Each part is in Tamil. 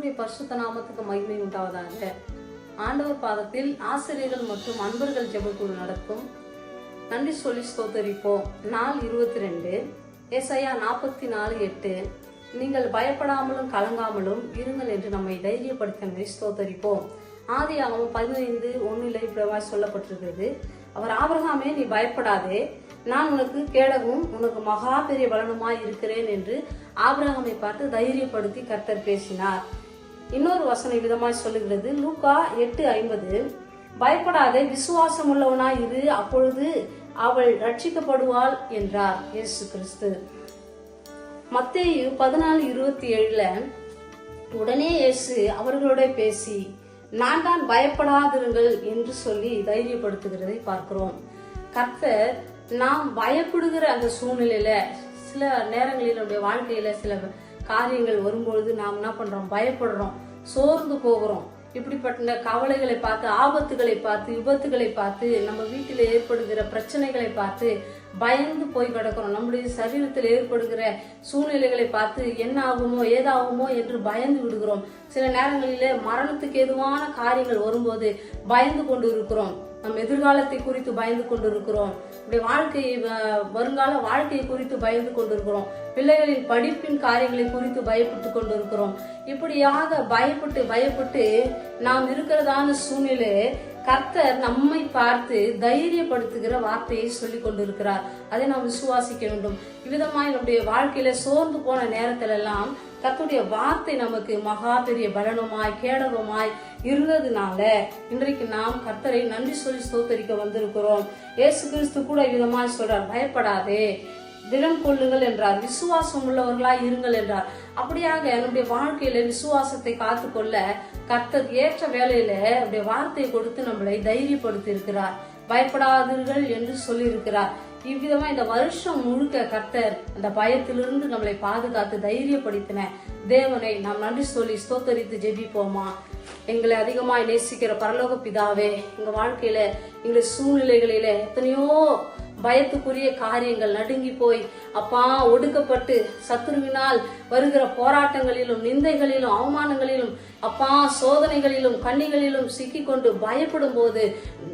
பரிசுத்த நாமத்துக்கு மகிமை உண்டாவதாக. ஆண்டவர் பாதத்தில் ஆசிரியர்கள் மற்றும் அன்பர்கள் ஜெபக்குழு நடத்தும். நன்றி சொல்லி ஸ்தோத்தரிப்போம். நாள் இருபத்தி ரெண்டு எஸ்ஐயா நாற்பத்தி நாலு எட்டு. நீங்கள் பயப்படாமலும் கலங்காமலும் இருங்கள் என்று நம்மை தைரியப்படுத்த ஸ்தோத்தரிப்போம். ஆதி ஆகமம் பதினைந்து ஒன்னில் இப்படிவாய் சொல்லப்பட்டிருக்கிறது. அவர் ஆபரகாமே நீ பயப்படாதே. நான் உனக்கு கேடவும் உனக்கு மகா பெரிய பலனுமாய் இருக்கிறேன் என்று ஆபிரகாமை பார்த்து தைரியப்படுத்தி கர்த்தர் பேசினார். இன்னொரு வசனம் விதமாய் சொல்லுகிறது. லூக்கா எட்டு ஐம்பது. பயப்படாதே விசுவாசம் உள்ளவனாய் இரு. அப்பொழுது அவள் ரட்சிக்கப்படுவாள் என்றார் இயேசு கிறிஸ்து. மத்தேயு பதினாலு இருபத்தி ஏழுல உடனே இயேசு அவர்களோட பேசி நான் தான் பயப்படாதிருங்கள் என்று சொல்லி தைரியப்படுத்துகிறதை பார்க்கிறோம். கர்த்தர் நாம் பயப்படுகிற அந்த சூழ்நிலையில சில நேரங்களில் நம்முடைய வாழ்க்கையில சில காரியங்கள் வரும்பொழுது நாம் என்ன பண்றோம்? பயப்படுறோம். சோர்ந்து போகிறோம். இப்படிப்பட்ட கவலைகளை பார்த்து ஆபத்துகளை பார்த்து விபத்துகளை பார்த்து நம்ம வீட்டில் ஏற்படுகிற பிரச்சனைகளை பார்த்து பயந்து போய் கிடக்கிறோம் நம்முடைய சரீரத்தில் ஏற்படுகிற சூழ்நிலைகளை பார்த்து என்ன ஆகுமோ ஏதாகுமோ என்று பயந்து விடுகிறோம். சில நேரங்களிலே மரணத்துக்கு ஏதுவான காரியங்கள் வரும்போது பயந்து கொண்டு இருக்கிறோம் நம் எதிர்காலத்தை குறித்து பயந்து கொண்டிருக்கிறோம். இப்படி வாழ்க்கை வ- வருங்கால வாழ்க்கையை குறித்து பயந்து கொண்டிருக்கிறோம். பிள்ளைகளின் படிப்பின் காரியங்களை குறித்து பயப்பட்டு கொண்டிருக்கிறோம். இப்படியாக பயப்பட்டு பயப்பட்டு நாம் இருக்கிறதான சூழ்நிலை கர்த்தர் நம்மை பார்த்து தைரியப்படுத்துகிற வார்த்தையை சொல்லி கொண்டிருக்கிறார். அதை நாம் விசுவாசிக்க வேண்டும். இவ்விதமாக நம்முடைய வாழ்க்கையில சோர்ந்து போன நேரத்துல எல்லாம் கத்துடைய வார்த்தை நமக்கு மகா பெரிய பலனமாய் கேடகமாய் இருந்ததுனால இன்றைக்கு நாம் கர்த்தரை நன்றி சொல்லி ஸ்தோத்தரிக்க வந்திருக்கிறோம். ஏசு கிறிஸ்து கூட விதமாய் சொல்றார் பயப்படாதே. திடம் கொள்ளுங்கள் என்றார். விசுவாசம் உள்ளவர்களாய் இருங்கள் என்றார். அப்படியாக என்னுடைய வாழ்க்கையில விசுவாசத்தை காத்துக்கொள்ள கர்த்தர் ஏற்ற வேலையில அப்படியே வார்த்தையை கொடுத்து நம்மளை தைரியப்படுத்தி இருக்கிறார் பயப்படாதீர்கள் என்று சொல்லியிருக்கிறார். இவ்விதமா இந்த வருஷம் முழுக்க கர்த்தர் அந்த பயத்திலிருந்து நம்மளை பாதுகாத்து தைரியப்படுத்தின தேவனை நாம் நன்றி சொல்லி ஸ்தோத்தரித்து ஜெபிப்போமா? எங்களை அதிகமாய் நேசிக்கிற பரலோக பிதாவே எங்க வாழ்க்கையில எங்களுடைய சூழ்நிலைகளில எத்தனையோ பயத்துக்குரிய காரியங்கள் நடுங்கி போய் அப்பா ஒடுக்கப்பட்டு சத்துருவினால் வருகிற போராட்டங்களிலும் நிந்தைகளிலும் அவமானங்களிலும் அப்பா சோதனைகளிலும் கண்ணிகளிலும் சிக்கிக்கொண்டு பயப்படும் போது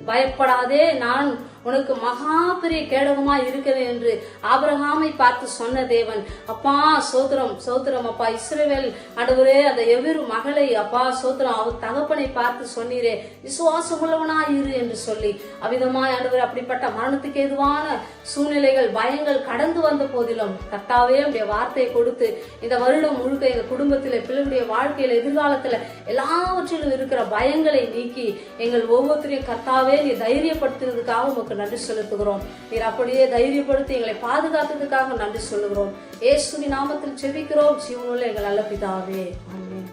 பயப்படாதே நான் உனக்கு மகா பெரிய கேடகமா இருக்கிறேன் என்று ஆபிரகாமை பார்த்து சொன்ன தேவன் அப்பா சோத்திரம் சோத்திரம் அப்பா இஸ்ரேவேல் ஆண்டவரே அந்த எவ்விரு மகளை அப்பா சோத்திரம் அவர் தகப்பனை பார்த்து சொன்னீரே விசுவாசம் உள்ளவனா இரு என்று சொல்லி அவ்விதமாய் ஆண்டவர் அப்படிப்பட்ட மரணத்துக்கு கடினமான சூழ்நிலைகள் பயங்கள் கடந்து வந்த போதிலும் கர்த்தாவே உடைய வார்த்தையை கொடுத்து இந்த வருடம் முழுக்க எங்க குடும்பத்தில பிள்ளைகளுடைய வாழ்க்கையில எதிர்காலத்துல எல்லாவற்றிலும் இருக்கிற பயங்களை நீக்கி எங்கள் ஒவ்வொருத்தரையும் கர்த்தாவே நீ தைரியப்படுத்தினதுக்காக உமக்கு நன்றி செலுத்துகிறோம். நீர் அப்படியே தைரியப்படுத்தி எங்களை பாதுகாத்ததுக்காக நன்றி சொல்லுகிறோம். ஏசுவி நாமத்தில் செபிக்கிறோம். ஜீவனுள்ள எங்கள் நல்ல பிதாவே. ஆமென்.